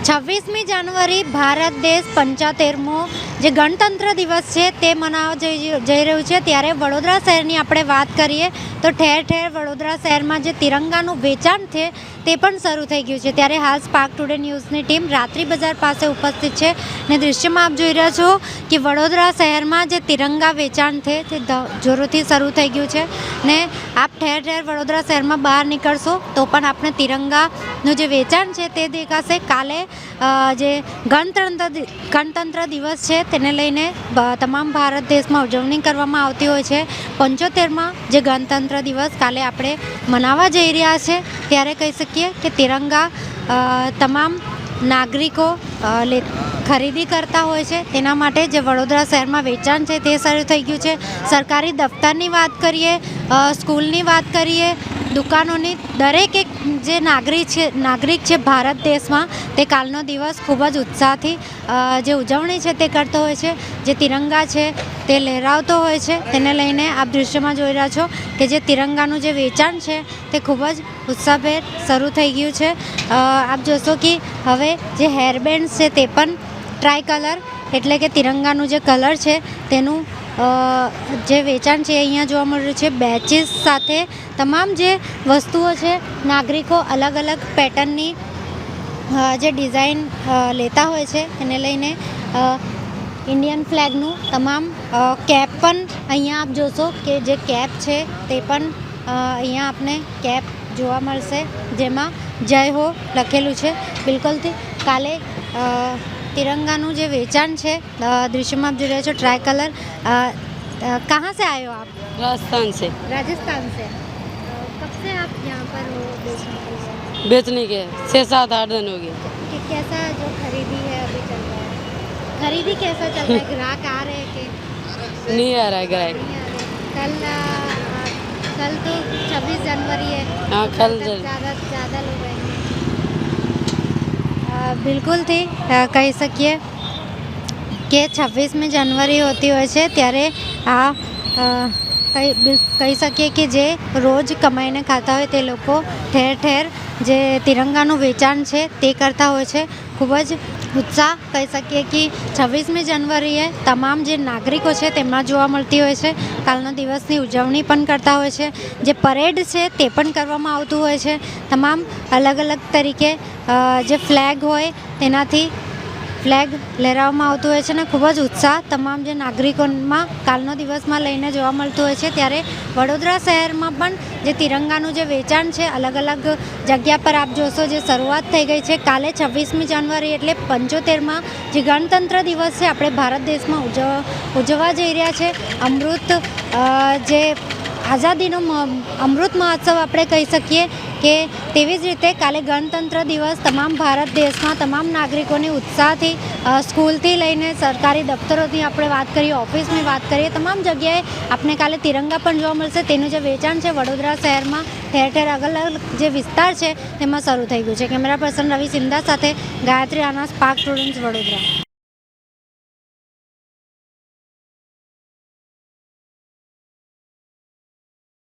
છવ્વીસમી જાન્યુઆરી ભારત દેશ પંચોતેરમો જે ગણતંત્ર દિવસ છે તે મનાવવા જઈ જઈ રહ્યું છે, ત્યારે વડોદરા શહેરની આપણે વાત કરીએ તો ઠેર ઠેર વડોદરા શહેરમાં જે તિરંગાનું વેચાણ છે તે પણ શરૂ થઈ ગયું છે. ત્યારે હાલ સ્પાર્ક ટુડે ન્યૂઝની ટીમ રાત્રિ બજાર પાસે ઉપસ્થિત છે ને દૃશ્યમાં આપ જોઈ રહ્યા છો કે વડોદરા શહેરમાં જે તિરંગા વેચાણ છે તે જોરોથી શરૂ થઈ ગયું છે ને આપ ઠેર ઠેર વડોદરા શહેરમાં બહાર નીકળશો તો પણ આપણે તિરંગાનું જે વેચાણ છે તે દેખાશે. કાલે જે ગણતંત્ર ગણતંત્ર દિવસ છે તેને લઈને તમામ ભારત દેશમાં ઉજવણી કરવામાં આવતી હોય છે. પંચોતેરમાં જે ગણતંત્ર દિવસ કાલે આપણે મનાવવા જઈ રહ્યા છે, ત્યારે કહી શકીએ કે તિરંગા તમામ નાગરિકો ખરીદી કરતા હોય છે. તેના માટે જે વડોદરા શહેરમાં વેચાણ છે તે શરૂ થઈ ગયું છે. સરકારી દફતરની વાત કરીએ સ્કૂલની વાત કરીએ દુકાનોની દરેક એક જે નાગરિક છે નાગરિક છે ભારત દેશમાં, તે કાલનો દિવસ ખૂબ જ ઉત્સાહથી જે ઉજવણી છે તે કરતો હોય છે, જે તિરંગા છે તે લહેરાવતો હોય છે, તેને લઈને આપ દૃશ્યમાં જોઈ રહ્યા છો કે જે તિરંગાનું જે વેચાણ છે તે ખૂબ જ ઉત્સાહભેર શરૂ થઈ ગયું છે. આપ જોશો કે હવે જે હેરબેન્ડ છે તે પણ ટ્રાય કલર એટલે કે તિરંગાનું જે કલર છે તેનું જે વેચાણ છે અહીંયા જોવા મળી રહ્યું છે. બેચીસ સાથે તમામ જે વસ્તુઓ છે, નાગરિકો અલગ અલગ પેટર્નની જે ડિઝાઇન લેતા હોય છે, એને લઈને ઇન્ડિયન ફ્લેગનું તમામ કેપ પણ અહીંયા આપ જોશો કે જે કેપ છે તે પણ અહીંયા આપને કેપ જોવા મળશે. જેમાં જય હો લખેલું છે. બિલકુલથી કાલે तिरंगा जो वेचाण है દૃશ્યમાં આપ જોઈ રહ્યા છો ટ્રાય कलर कहाँ से आए हो आप? राजस्थान से। राजस्थान से। कब से आप यहाँ पर हो बेचने के छः सात आठ दिन हो गए। कैसा जो खरीदी है अभी चल रहा है? खरीदी कैसा चल रहा है? ग्राहक आ रहे हैं कि नहीं आ रहा है ग्राहक। कल कल तो छब्बीस जनवरी है। हाँ कल ज़्यादा ज़्यादा लोग आएँगे। બિલકુલથી કહી શકીએ કે છવ્વીસમી જાન્યુઆરી હોતી હોય છે ત્યારે આ કહી કહી શકીએ કે જે રોજ કમાઈને ખાતા હોય તે લોકો ઠેર ઠેર જે તિરંગાનું વેચાણ છે તે કરતા હોય છે. ખૂબ જ ઉત્સાહ કહી શકીએ કે છવ્વીસમી જાન્યુઆરીએ તમામ જે નાગરિકો છે તેમના જોવા મળતી હોય છે. કાલના દિવસની ઉજવણી પણ કરતા હોય છે. જે પરેડ છે તે પણ કરવામાં આવતું હોય છે. તમામ અલગ અલગ તરીકે જે ફ્લેગ હોય, તેનાથી ફ્લેગ લહેરાવવામાં આવતું હોય છે અને ખૂબ જ ઉત્સાહ તમામ જે નાગરિકોમાં કાલનો દિવસમાં લઈને જોવા મળતું હોય છે. ત્યારે વડોદરા શહેરમાં પણ જે તિરંગાનું જે વેચાણ છે, અલગ અલગ જગ્યા પર આપ જોશો જે શરૂઆત થઈ ગઈ છે. કાલે છવ્વીસમી જાન્યુઆરી એટલે પંચોતેરમાં જે ગણતંત્ર દિવસ છે, આપણે ભારત દેશમાં ઉજવ, ઉજવવા જઈ રહ્યા છે. અમૃત જે આઝાદીનો અમૃત મહોત્સવ આપણે કહી શકીએ કે તેવી જ રીતે કાલે ગણતંત્ર દિવસ તમામ ભારત દેશમાં તમામ નાગરિકોને ઉત્સાહથી સ્કૂલથી લઈને સરકારી દફતરોથી આપણે વાત કરીએ, ઓફિસની વાત કરીએ, તમામ જગ્યાએ આપણે કાલે તિરંગા પણ જોવા મળશે. તેનું જે વેચાણ છે વડોદરા શહેરમાં ઠેર ઠેર અલગ અલગ જે વિસ્તાર છે, તેમાં શરૂ થઈ ગયું છે. કેમેરા પર્સન રવિ સિંધા સાથે ગાયત્રી આનાસ પાર્ક સ્ટુડન્ટ્સ વડોદરા.